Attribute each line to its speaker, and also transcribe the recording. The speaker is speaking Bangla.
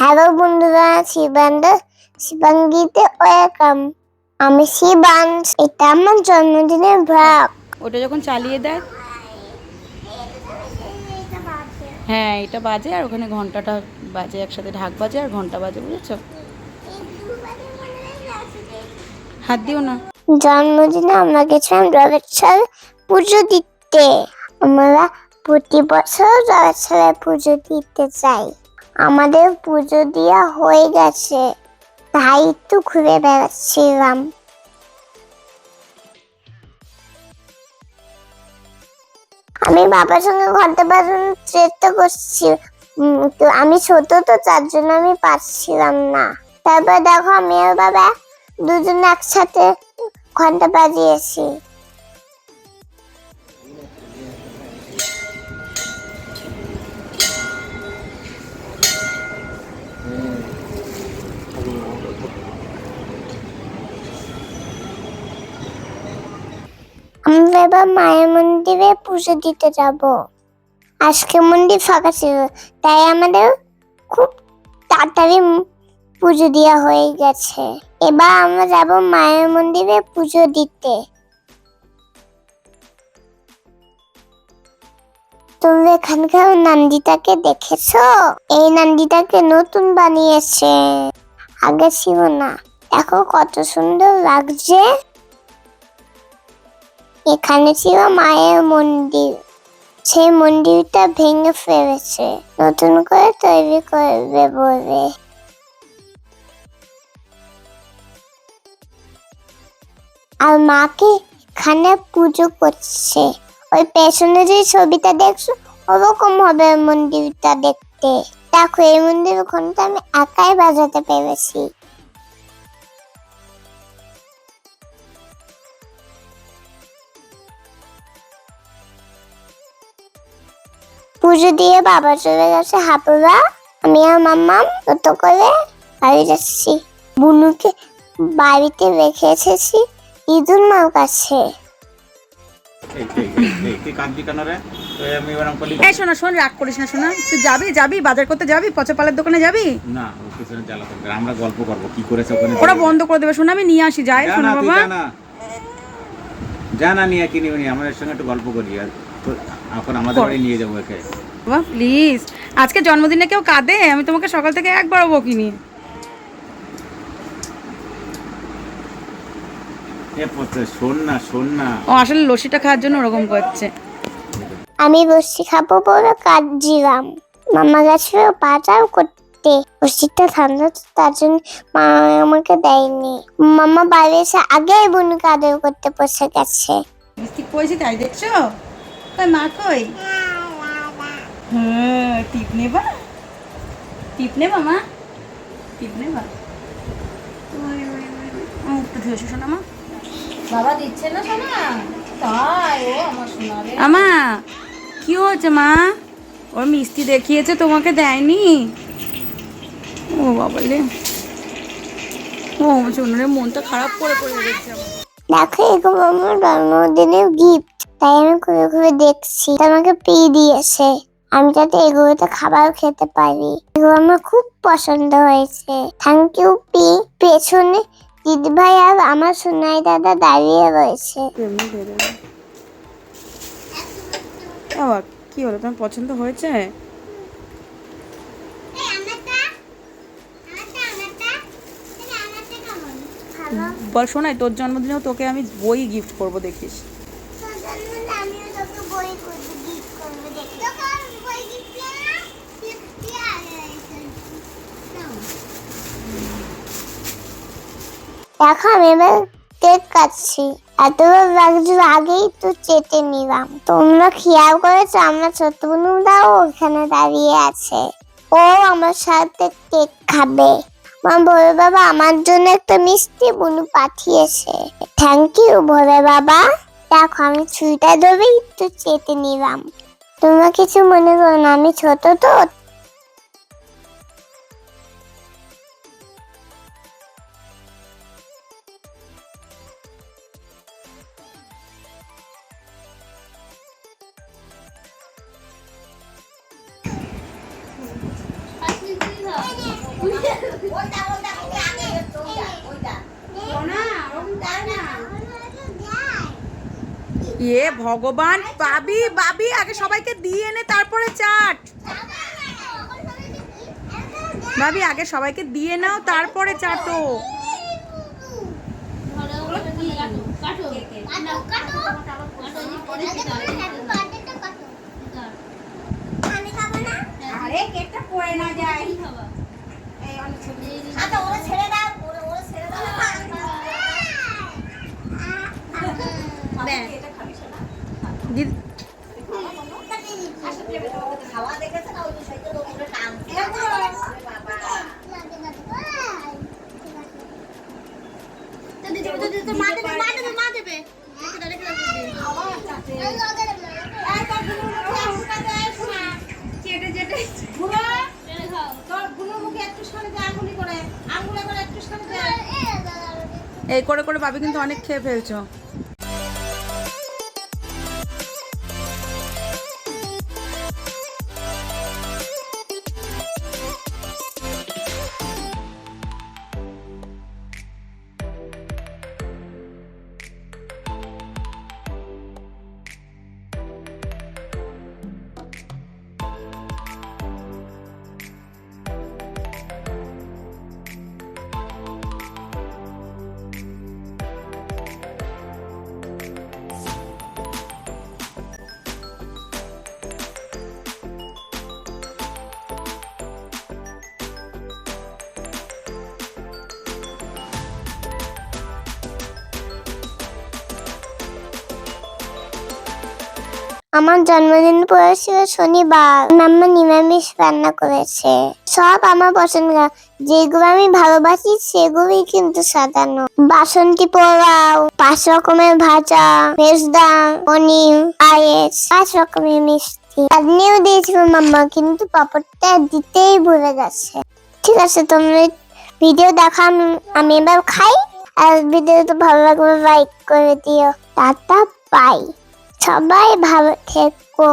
Speaker 1: হ্যালো বন্ধুরা শিবান্দ শিবাঙ্গিতে ওয়েলকাম। আমি শিবান এটা আমার জন্মদিনের ব্লগ
Speaker 2: ওটা যখন চালিয়ে দেয়? হ্যাঁ এটা বাজে আর ওখানে ঘন্টাটা বাজে একসাথে ঢাক বাজে আর ঘণ্টা বাজে বুঝেছ? হাত দিও না।
Speaker 1: জন্মদিনে আমরা গেছিলাম রবের সাল পুজো দিতে। আমরা প্রতি বছর রবের সালে পুজো দিতে যাই। আমাদের পুজো দেওয়া হয়ে গেছে। তাই একটু ঘুরে বেড়াচ্ছিলাম। আমি বাবার সঙ্গে ঘণ্টা বাজানোর চেষ্টা করছি। আমি ছোট তো তার জন্য আমি পারছিলাম না। তারপর দেখো, আমি আর বাবা দুজন একসাথে ঘণ্টা বাজিয়েছি। আমরা এবার মায়ের মন্দিরে পুজো দিতে যাব। আজকে মন্দির ফাঁকা ছিল, তাই আমাদের খুব তাড়াতাড়ি পুজো দেওয়া হয়ে গেছে। এবার আমরা যাব মায়ের মন্দিরে পুজো দিতে। তুমি এখানকার নান্দিটাকে দেখেছ? এই নান্দিটাকে নতুন বানিয়েছে। আগে ছিল না। দেখো কত সুন্দর লাগছে। এখানে ছিল মায়ের মন্দির। সেই মন্দিরটা ভেঙে ফেলেছে। নতুন করে তৈরি করবে বলে। আর মাকে এখানে পুজো করছে। ওই পেছনে যে ছবিটা দেখছ, ওরকম হবে মন্দিরটা দেখতে। দেখো, এই মন্দির ঘণ্টা আমি একাই বাজাতে পেরেছি। পুজো দিয়ে বাবা চলে গেছে হাপুরা আমি আর মাম্মাম টোটো করে বাড়ি যাচ্ছি। বুনুকে বাড়িতে রেখে এসেছি ইদুল মার কাছে
Speaker 3: এই তো
Speaker 2: শোনা শোন রাগ করিস না শোনা। তুই যাবি যাবি বাজার করতে যাবি পচাপালের দোকানে যাবি?
Speaker 3: না আমরা গল্প করব কি করেছে ওখানে
Speaker 2: ওরা বন্ধ করে দেবে শোনা আমি নিয়ে আসি যাই
Speaker 3: যা
Speaker 2: শোনা
Speaker 3: না তুই
Speaker 2: বাবা।
Speaker 3: যা না যা নিয়ে কিনি আমাদের সঙ্গে একটু গল্প করি আর। তো এখন আমাদের বাড়ি নিয়ে যাব একে।
Speaker 2: বাবা প্লিজ আজকে জন্মদিনে কেউ কাঁদে? আমি তোমাকে সকাল থেকে একবারও বকিনি।
Speaker 3: শোন না শোন না।
Speaker 2: ও আসলে লস্যিটা খাওয়ার জন্য ওরকম করছে।
Speaker 1: আমি বসি খাব বলে কাঁদছিলাম। মামা গেছিল বাজার করতে। বসিটা ঠান্ডা তো তার জন্য মা আমাকে দেয়নি। মামা বাইরে এসে আগেই বুনুকে আদর করতে বসে গেছে।
Speaker 2: ঠিক করেছি তাই দেখছ? কই মা কই? হ্যাঁ টিপ নেবা? টিপ নেবা মা? টিপ নেবা? মুখটা ধুয়েছো শোনা মা।
Speaker 4: বাবা দিচ্ছে না শোনা তাই ও আমার শোনা
Speaker 2: আমা কি হয়েছে মা? ওর মিষ্টি দেখিয়েছে তোমাকে দেয়নি? ও বাবালে ও চুনরে মনটা খারাপ করে করে রেখেছে
Speaker 1: দেখো এগুলো আমার জন্মদিনের গিফট তাই আমি ঘুরে ঘুরে দেখছি। আমাকে পেয়ে দিয়েছে। আমি যাতে এগুলোতে খাবার খেতে পারি। এগুলো আমার খুব পছন্দ হয়েছে। থ্যাংক ইউ পি পেছনে দিদি ভাই আর আমার সোনাই দাদা দাঁড়িয়ে রয়েছে।
Speaker 2: কি হলো? তোমার পছন্দ হয়েছে? বল শোনাই তোর জন্মদিনেও তোকে আমি বই গিফট করব, দেখিস।
Speaker 1: দেখো, আমি এবার কেক কাটছি। এতবার লাগছিল, আগেই তো চেটে নিলাম। তোমরা খেয়াল করেছ, আমার ছোট বোনটাও ওখানে দাঁড়িয়ে আছে। ও আমার সাথে কেক খাবে। মা ভোরে বাবা, আমার জন্য একটা মিষ্টি বুনু পাঠিয়েছে। থ্যাংক ইউ ভোরে বাবা। দেখো, আমি ছুরিটা ধরে একটু চেটে নিলাম। তোমরা কিছু মনে করো না, আমি ছোট তো
Speaker 2: এ ভগবান বাবি বাবি আগে সবাইকে দিয়ে এনে তারপরে চাট। ভাবি আগে সবাইকে দিয়ে নাও তারপরে চাটো।
Speaker 4: আরে কেকটা পড়ে না যায়।
Speaker 1: আচ্ছা ওরা ছেড়ে দাও ওরা ওরা ছেড়ে দাও খাওয়া দেখেছে না ওই বিষয়টা ওগুলো টানছে
Speaker 4: চেটে চেটে বুড়ো তোর বুড়ো মুখে একটু সরে দে আঙুলি করে আঙুলে করে একটু সরে দে
Speaker 2: এই করে করে বাবি কিন্তু অনেক খেয়ে ফেলছো।
Speaker 1: আমার জন্মদিন পড়েছিল শনিবার। মাম্মা নিরামিষ রান্না করেছে। সব আমার পছন্দ। যেগুলো আমি ভালোবাসি, সেগুলোই কিন্তু সাজানো। বাসন্তী পোলাও, পাঁচ রকমের ভাজা মেজদা পনির আয়েস পাঁচ রকমের মিষ্টি। চাটনিও দিয়েছিল মাম্মা, কিন্তু পাপড়টা দিতেই ভুলে গেছে। ঠিক আছে, তোমরা ভিডিও দেখা আমি- আমি এবার খাই। আর ভিডিও তো ভালো লাগবে লাইক করে দিও। টাটা বাই সবাই ভালো থেকো